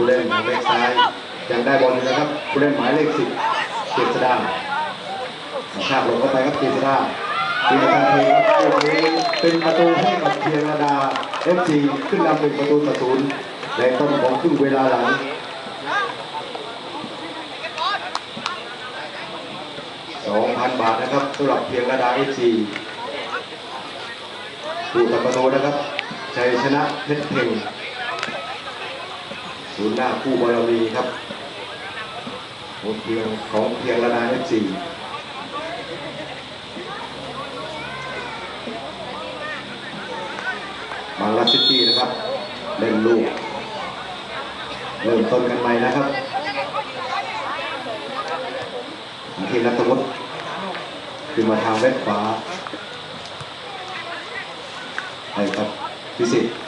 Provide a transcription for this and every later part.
ผู้เล่นทางเล็กซ้ายยังได้บอลอยู่นะครับผู้เล่นหมายเลขสิบเจษดาชากลงเข้าไปครับเจษดาทีมการเทครับลูกนี้เป็นประตูให้กับเพียงระดาเอฟซีขึ้นนำหนึ่งประตูต่อศูนย์ในต้นของครึ่งเวลาหลัง2,000บาทนะครับสำหรับเพียงระดาเอฟซีผู้ทำประตูนะครับชัยชนะเพชรเพ่ง ศูนย์หน้าคู่บารมีครับขอเพียงของเพียงระดาเอฟซีบางรัสซิตี้นะครับเล่นลูกเริ่มต้นกันใหม่นะครับทีนัทวุฒิคือมาทางเว็บขวาไปครับพิสิทธิ์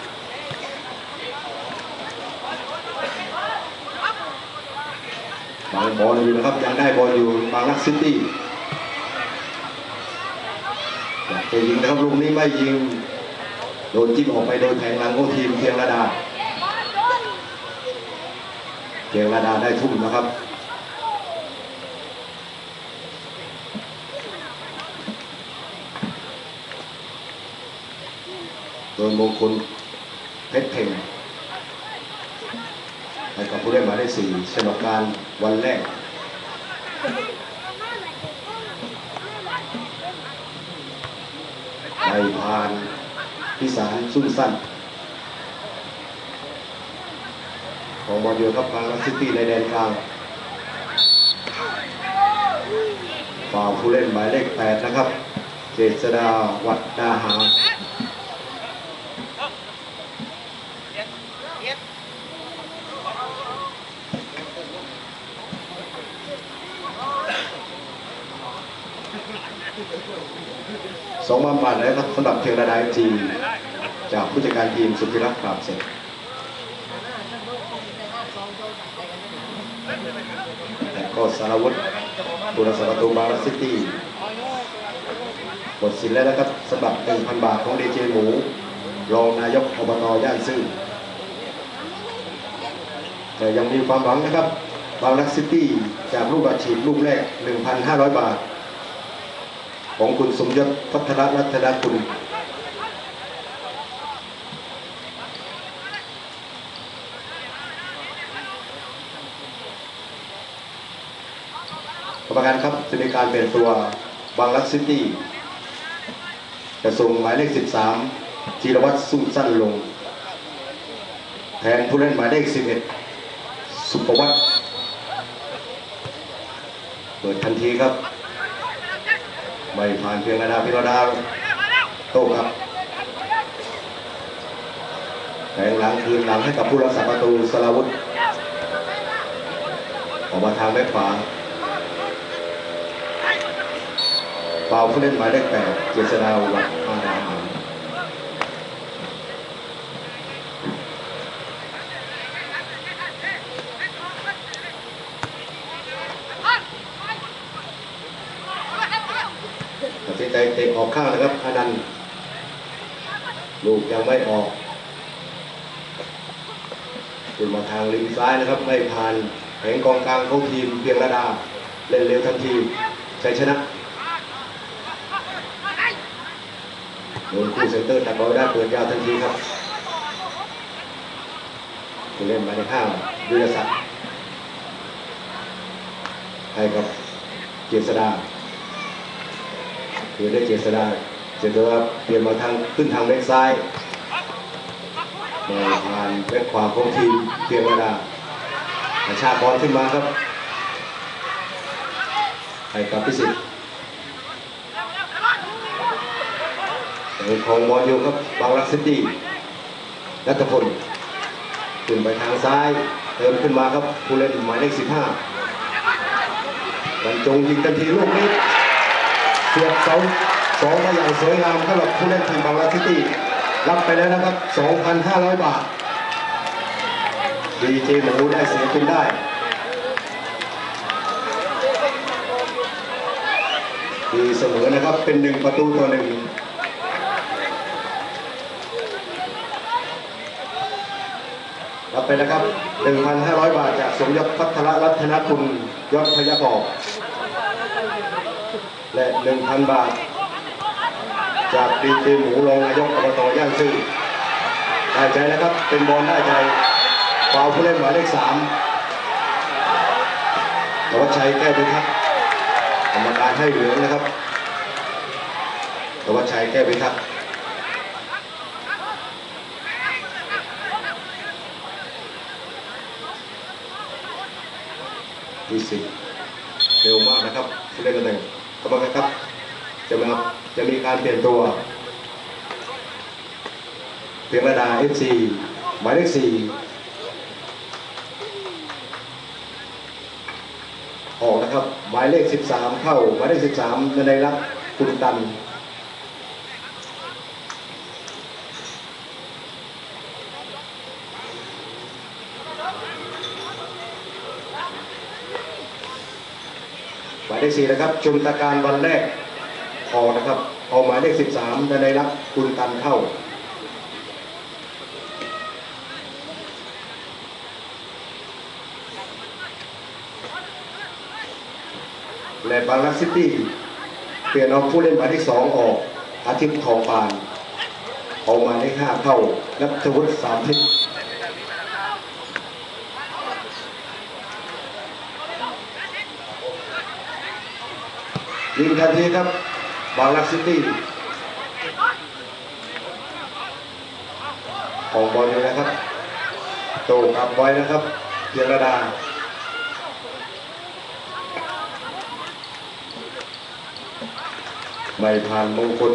บางบอลอยู่นะครับยังได้บอลอยู่บางรักซิตี้อยากจะยิงนะครับลูกนี้ไม่ยิง โดนจิ้มออกไปโดนแทงหลังของทีมเพียงระดาเพียงระดาได้ทุ่มนะครับโดยมงคลเพชรเพ่ง ให้กับผู้เล่นหมายเลขสี่สนบการวันแรกไปผ่านพิสารซุ่มสั้น ของบอลเดียวครับบางรักซิตี้ในแดนกลางฝ่าผู้เล่นหมายเลขแปดนะครับ เจษดาวัดดาหา สองพันบาทแล้วครับสำหรับเพียงระดาทีจากผู้จัดการทีมสุธิรักษ์ปราบเสร็จแต่ก็สารวุฒิบุรสประตูบารักซิตี้หมดสินแล้วนะครับสำหรับ 1,000 บาทของดีเจหมู รองนายกอบตย่านซื่อแต่ยังมีความหวังนะครับบางรักซิตี้จากลูกอาชีพลูกแรก 1,500 บาท ของคุณสมยศพัฒนรัตนคุณกรรมการครับจะมีการเปลี่ยนตัวบางรักซิตี้จะส่งหมายเลข 13 จีรวัตรสุ่มสั้นลง แทนผู้เล่นหมายเลข 11 สุปวัตรเปิดทันทีครับ ไม่ผ่านเพียงระดาพิรดาโต้ครับแทงหลังคืนหลังให้กับผู้รักษาประตูสลาวุธออกมาทางแบ็ขวาเปล่าผู้เล่นหมายเลขแปดเจษดาวัดมาดาหารตัดสินใจเตะ ออกข้างนะครับอนันลูกยังไม่ออกขึ้นมาทางริมซ้ายนะครับ ไม่ผ่านแผงกองกลางของทีมเพียงระดาเล่นเร็วทันทีชัยชนะโดนคู่เซนเตอร์ตัดบอลได้เปิดยาวทันทีครับผู้เล่นมายเลขห้าวิรศักดิ์ให้กับเกียรติสดา คือได้เจษดาเจษดาเปลี่ยนมาทางขึ้นทางแบ็กซ้ายมาผ่านแบ็กขวาของทีมเพียงระดากระชากบอลขึ้นมาครับให้กับพิสิทธิ์ของบอลอยู่ครับบางรักซิตี้นัทพลขึ้นไปทางซ้ายเติมขึ้นมาครับผู้เล่นหมายเลข15บรรจงยิงทันทีลูกนี้ เสียบเสาสองมาอย่างสวยงามสำหรับผู้เล่นทีมบางรักซิตี้รับไปแล้วนะครับ 2,500 บาทดีเจหมูได้เสียจนได้ดีเสมอนะครับเป็นหนึ่งประตูต่อหนึ่งรับไปนะครับ 1,500 บาทจากสมยศพัทรรัตนคุณยศพยากร และ1,000 บาท จากดีเจหมูรองนายกอบตย่างซื่อได้ใจนะครับ เป็นบอลได้ใจฟาวผู้เล่นหมายเลขสามธวัชชัยแก้วพิทักษ์กรรมการให้เหลืองนะครับธวัชชัยแก้วพิทักษ์มีสิบเร็วมากนะครับผู้เล่นตำแหน่ง กรรมการครับจะมาจะมีการเปลี่ยนตัวเพียงระดาเอฟซีหมายเลขสี่ออกนะครับ หมายเลข 13 เข้า หมายเลข 13นในรักคุณตัน หมาย เลข4นะครับชุมตะการวันแรกออนะครับเอหมายเลข13นในรักคุณตันเข้าและบางรักซิตี้เปลี่ยนเอาผู้เล่นหมายเลขสองออก อาทิตย์ทองปานเอามาเลขห้าเข้านัทวุฒิสามทิศ ยิงทันทีครับบางรักซิตี้ของบอลเลยนะครับโตกับไว้นะครับเพียรดาไม่ผ่านมงคล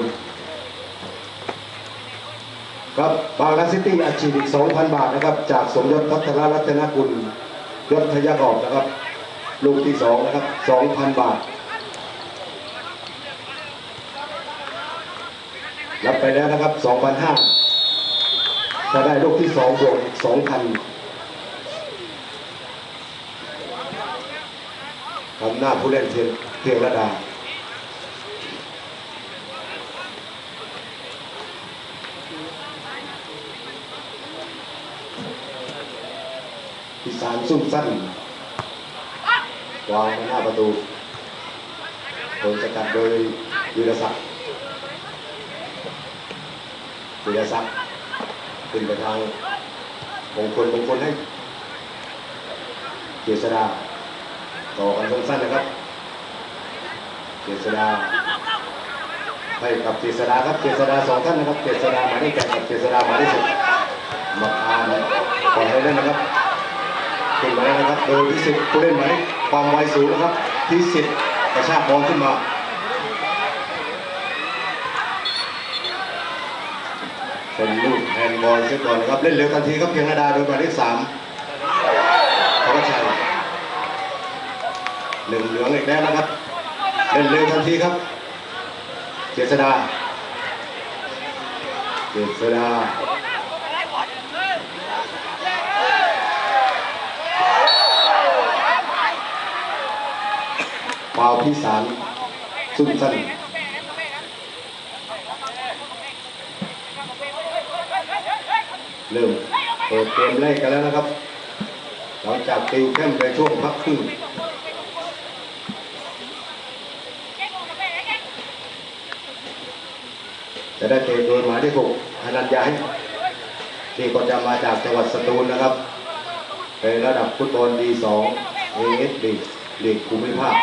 ครับบางรักซิตี้อาชีพอีก 2,000 บาทนะครับ จากสมยศพัฒนรัตนกุลยศทยากรนะครับ ลูกที่ 2 นะครับ 2,000 บาท รับไปแล้วนะครับ 2,500ถ้าได้ลูกที่2บวกอีก2,000ทำหน้าผู้เล่นเพียงเพียงระดาอีสานซุ่มสั้นวางหน้าประตูโดนสกัดโดยวีรศักดิ์ วีรศักดิ์ขึ้นไปทางมงคลมงคลให้เจษดาต่อกันสั้นๆนะครับเจษดาให้กับเจษดาครับเจษดาสองท่านนะครับเจษดาหมายเลขแปดกับเจษดาหมายเลขสิบมาคานก่อนให้เล่นนะครับขึ้นมาแล้วนะครับโดยพิสิทธิ์ผู้เล่นหมายเลขความไวสูงนะครับพิสิทธิ์กระชากบอลขึ้นมา เป็นลูกแฮนด์บอลเสียก่อนนะครับ เล่นเร็วทันทีครับเพียงระดาโดยหมายเลขสามธวัชชัยหนึ่งเหลืองอีกแล้วนะครับ เล่นเร็วทันทีครับ เจษดา เจษดาฟาวพิสารซุ่มสั้น เริ่มเปิดเกมแรกกันแล้วนะครับ หลังจากติวเข้มไปช่วงพักครึ่งจะได้เตะโดยหมายเลขหกอนันยานี่ก็จะมาจากจังหวัดสตูลนะครับในระดับฟุตบอลดีสองเอเอสลีกลีกภูมิภาค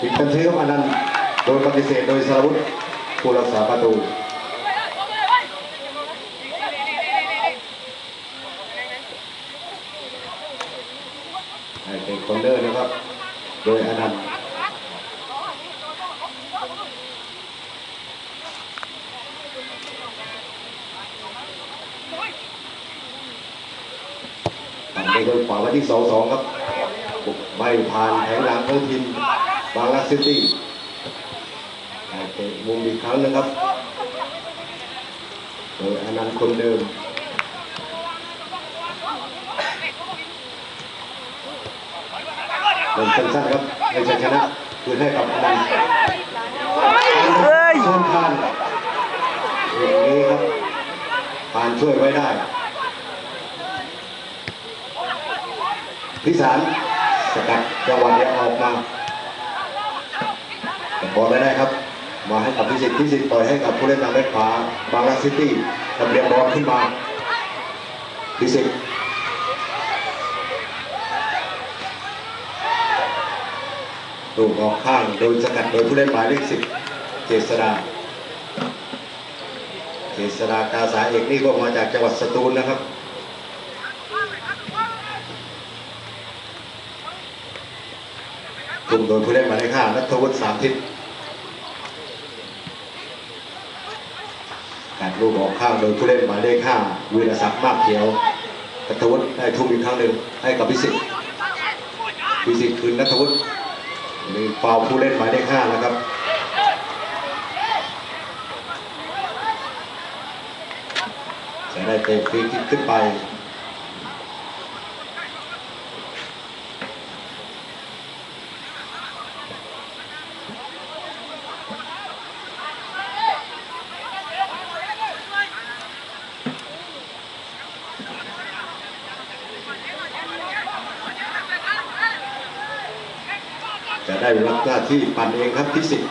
ผิดบันทึกอันนั้นโดยปฏิเสธโดยสารวุฒิผู้รักษาประตูให้เป็นคอนเดอร์นะครับ โดยอนันต์ ตัดไปโดยขวาวันที่สองสองครับ ไม่ผ่านแผงหลังของทีมบางรักซิตี้ได้เตะมุมอีกครั้งหนึงครับโดยอนันต์คนเดิมเป็นสั้นๆครับในชัยชนะคืนให้กับอนันต์เฮ้ยชนผ่านอย่างนี้ครับผ่านช่วยไว้ได้ พิสารสกัดจังหวะเดียออกมาแต่บอลไม่ได้ครับ มาให้กับพิสิทธิ์พิสิทธิ์ปล่อยให้กับผู้เล่นทางด้านขวาบางรักซิตี้ทำเรียบบอลขึ้นมาพิสิทธิ์ลูกออกข้างโดยสกัดโดยผู้เล่นหมายเลขสิบเจษดาเจษดากาสาเอกนี่ก็มาจากจังหวัดสตูลนะครับ กลุ่มโดยผู้เล่นหมายเลขห้านัทวุฒิสามทิศการลูกออกข้างโดยผู้เล่นหมายเลขห้าวีรศักดิ์มากเขียวนัทวุฒิได้ทุ่มอีกครั้งหนึ่งให้กับพิสิทธิ์พิสิทธิ์คืนนัทวุฒิมีฟาวล์ผู้เล่นหมายเลขห้าแล้วครับจะได้เตะฟรีคิกขึ้นไป ได้รับหน้าที่ปั่นเองครับพิสิทธิ์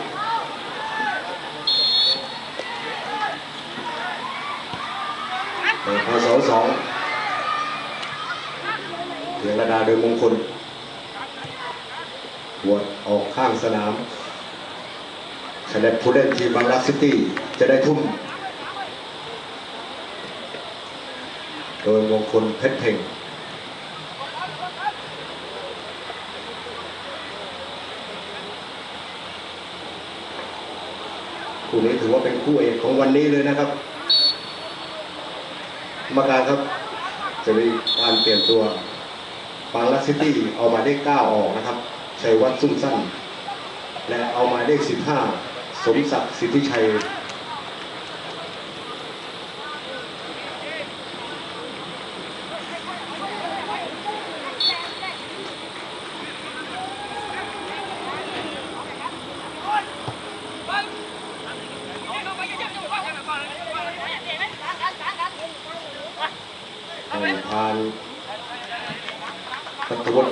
เปิดมาสองสองเพียงระดาโดยมงคลหวดออกข้างสนามขณะผู้เล่นทีมบางรักซิตี้จะได้ทุ่ม โดยมงคลเพชรเพ่ง คู่นี้ถือว่าเป็นคู่เอกของวันนี้เลยนะครับกรรมการครับจะมีการเปลี่ยนตัวบางลักซิตี้เอาหมายเลข9ออกนะครับชัยวัฒน์สุ่มสั้น และเอาหมายเลข15 สมศักดิ์สิทธิชัย ให้ทานพัทวุฒิ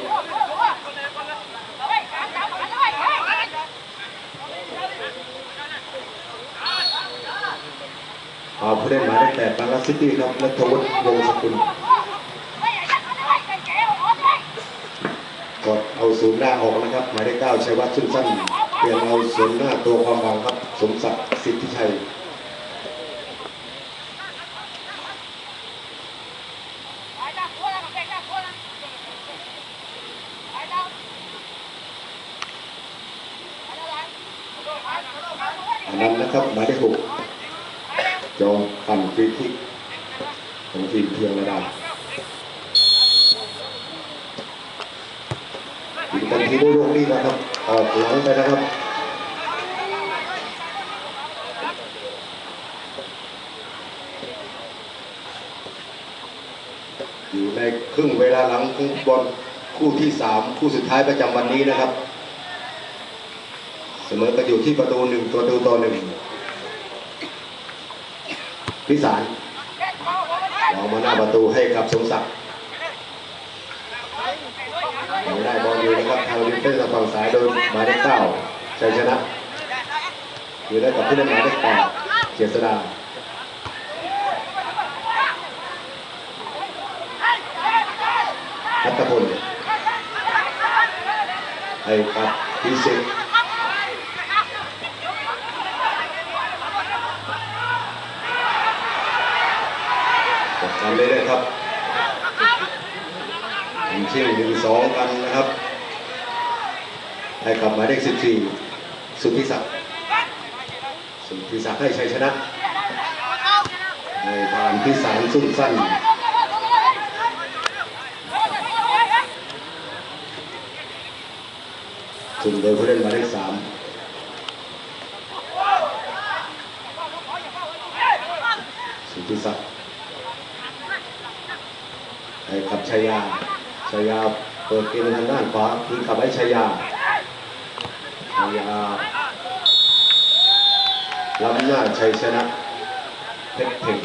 เอาผู้เล่นหมายเลขแปดบางรักซิตี้ครับนัทวุฒิวงศ์สกุลกดเอาศูนย์หน้าออกนะครับ หมายเลขเก้าชัยวัฒน์ชุ่มสั้นเปลี่ยนเอาศูนย์หน้าตัวความหวังครับ สมศักดิ์สิทธิชัยอันนั้นนะครับหมายเลขหก จองปั่นฟรีคิกของทีมเพียงระดายิงทันทีด้วยลูกนี้นะครับออกหลังไปนะครับอยู่ในครึ่งเวลาหลังของบอลคู่ที่สามคู่สุดท้ายประจำวันนี้นะครับ เสมอกันอยู่ที่ประตูหนึ่งประตูต่อหนึ่ง พิสารวางมาหน้าประตูให้กับสมศักดิ์ยังได้บอลอยู่นะครับทางริมเส้นทางฝั่งซ้ายโดยหมายเลขเก้าชัยชนะอยู่ได้กับผู้เล่นหมายเลขแปดเจษดาพัตพลให้กับพิสิทธิ์ กดกันเลยๆครับ ยิงเชี่หนึ่งสองกันนะครับให้กลับหมายเลขสิบสี่สุทธิศักดิ์สุทธิศักดิ์ให้ชัยชนะในทางที่สามสุ่มสั้นสุ่มโดยผู้เล่นหมายเลขสามสุทธิศักดิ์ให้กับชายา ชายาเปิดเกมทางด้านขวาทีขับให้ชายาชายาล้ำหน้าชัยชนะเพชรเพ่ง